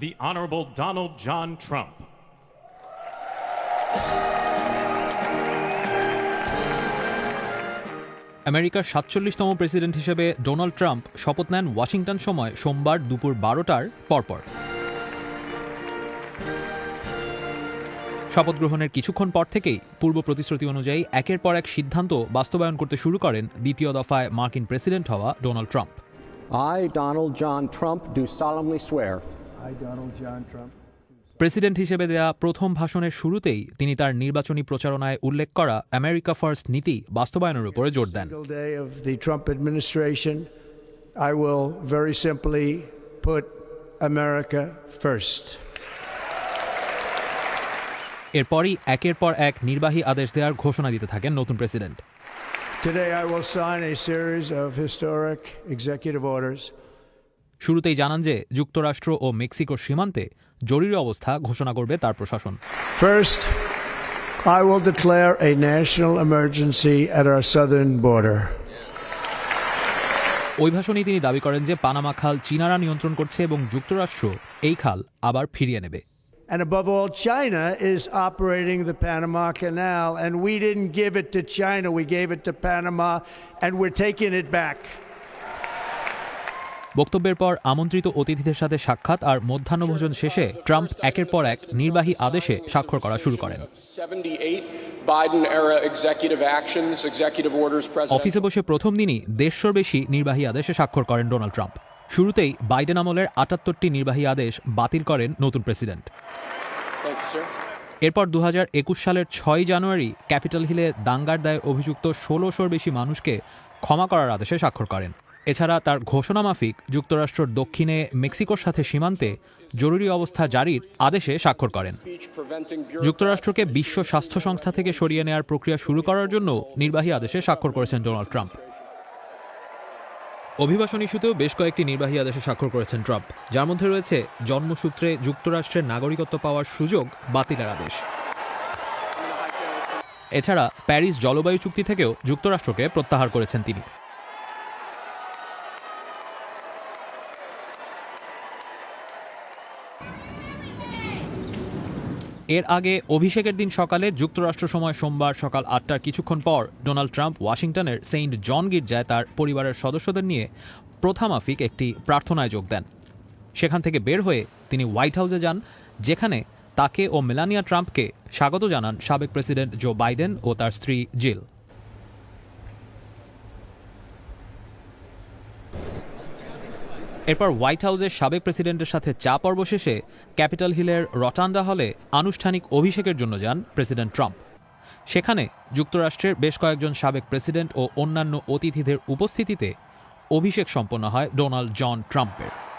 the Honorable Donald John Trump. আমেরিকার সাতচল্লিশতম president হিসেবে ডোনাল্ড ট্রাম্প শপথ নেন ওয়াশিংটন সময় সোমবার দুপুর বারোটার পরপর শপথ গ্রহণের কিছুক্ষণ পর থেকেই পূর্ব প্রতিশ্রুতি অনুযায়ী একের পর এক সিদ্ধান্ত বাস্তবায়ন করতে শুরু করেন দ্বিতীয় দফায় মার্কিন প্রেসিডেন্ট হওয়া Donald Trump I, Donald John Trump, do solemnly swear president হিসেবে দেয়া প্রথম ভাষণের শুরুতেই তিনি তার নির্বাচনী প্রচারণায় উল্লেখ করা আমেরিকা ফার্স্ট নীতি বাস্তবায়নের উপরে জোর দেন। এরপরই একের পর এক নির্বাহী আদেশ দেওয়ার ঘোষণা দিতে থাকেন নতুন president. Today I will sign a series of historic শুরুতেই জানান যে যুক্তরাষ্ট্র ও মেক্সিকোর সীমান্তে জরুরি অবস্থা ঘোষণা করবে তার প্রশাসন First, I will declare a national emergency at our southern border. ওই ভাষণেই তিনি দাবি করেন যে পানামা খাল চীনারা নিয়ন্ত্রণ করছে এবং যুক্তরাষ্ট্র এই খাল আবার ফিরিয়ে নেবে And above all, China is operating the Panama Canal, and we didn't give it to China, we gave it to Panama, and we're taking it back. বক্তব্যের পর আমন্ত্রিত অতিথিদের সাথে সাক্ষাৎ আর মধ্যাহ্নভোজন শেষে ট্রাম্প একের পর এক নির্বাহী আদেশে স্বাক্ষর করা শুরু করেন 78 Biden era executive actions, executive orders, president. অফিসে বসে প্রথম দিনই দেড়শোর বেশি নির্বাহী আদেশে স্বাক্ষর করেন ডোনাল্ড ট্রাম্প শুরুতেই বাইডেন আমলের আটাত্তরটি নির্বাহী আদেশ বাতিল করেন নতুন প্রেসিডেন্ট. এরপর দু হাজার একুশ সালের ছয় জানুয়ারি ক্যাপিটাল হিলে দাঙ্গার দায়ে অভিযুক্ত ষোলোশোর বেশি মানুষকে ক্ষমা করার আদেশে স্বাক্ষর করেন এছাড়া তার ঘোষণা মাফিক যুক্তরাষ্ট্রের দক্ষিণে মেক্সিকোর সাথে সীমান্তে জরুরি অবস্থা জারির আদেশে স্বাক্ষর করেন। যুক্তরাষ্ট্রকে বিশ্ব স্বাস্থ্য সংস্থা থেকে সরিয়ে নেওয়ার প্রক্রিয়া শুরু করার জন্য নির্বাহী আদেশে স্বাক্ষর করেছেন ডোনাল্ড ট্রাম্প। অভিবাসন ইস্যুতেও বেশ কয়েকটি নির্বাহী আদেশে স্বাক্ষর করেছেন ট্রাম্প, যার মধ্যে রয়েছে জন্মসূত্রে যুক্তরাষ্ট্রের নাগরিকত্ব পাওয়ার সুযোগ বাতিলের আদেশ। এছাড়া প্যারিস জলবায়ু চুক্তি থেকেও যুক্তরাষ্ট্রকে প্রত্যাহার করেছেন তিনি। এর আগে অভিষেকের দিন সকালে যুক্তরাষ্ট্র সময় সোমবার সকাল আটটার কিছুক্ষণ পর ডোনাল্ড ট্রাম্প ওয়াশিংটনের সেইন্ট জন গির্জায় তার পরিবারের সদস্যদের নিয়ে প্রথামাফিক একটি প্রার্থনায় যোগ দেন। সেখান থেকে বের হয়ে তিনি হোয়াইট হাউসে যান, যেখানে তাকে ও মেলানিয়া ট্রাম্পকে স্বাগত জানান সাবেক প্রেসিডেন্ট জো বাইডেন ও তার স্ত্রী জিল। এরপর হোয়াইট হাউসের সাবেক প্রেসিডেন্টের সাথে চা পর্ব শেষে ক্যাপিটাল হিলের রটান্ডা হলে আনুষ্ঠানিক অভিষেকের জন্য যান প্রেসিডেন্ট ট্রাম্প। সেখানে যুক্তরাষ্ট্রের বেশ কয়েকজন সাবেক প্রেসিডেন্ট ও অন্যান্য অতিথিদের উপস্থিতিতে অভিষেক সম্পন্ন হয় ডোনাল্ড জন ট্রাম্পের।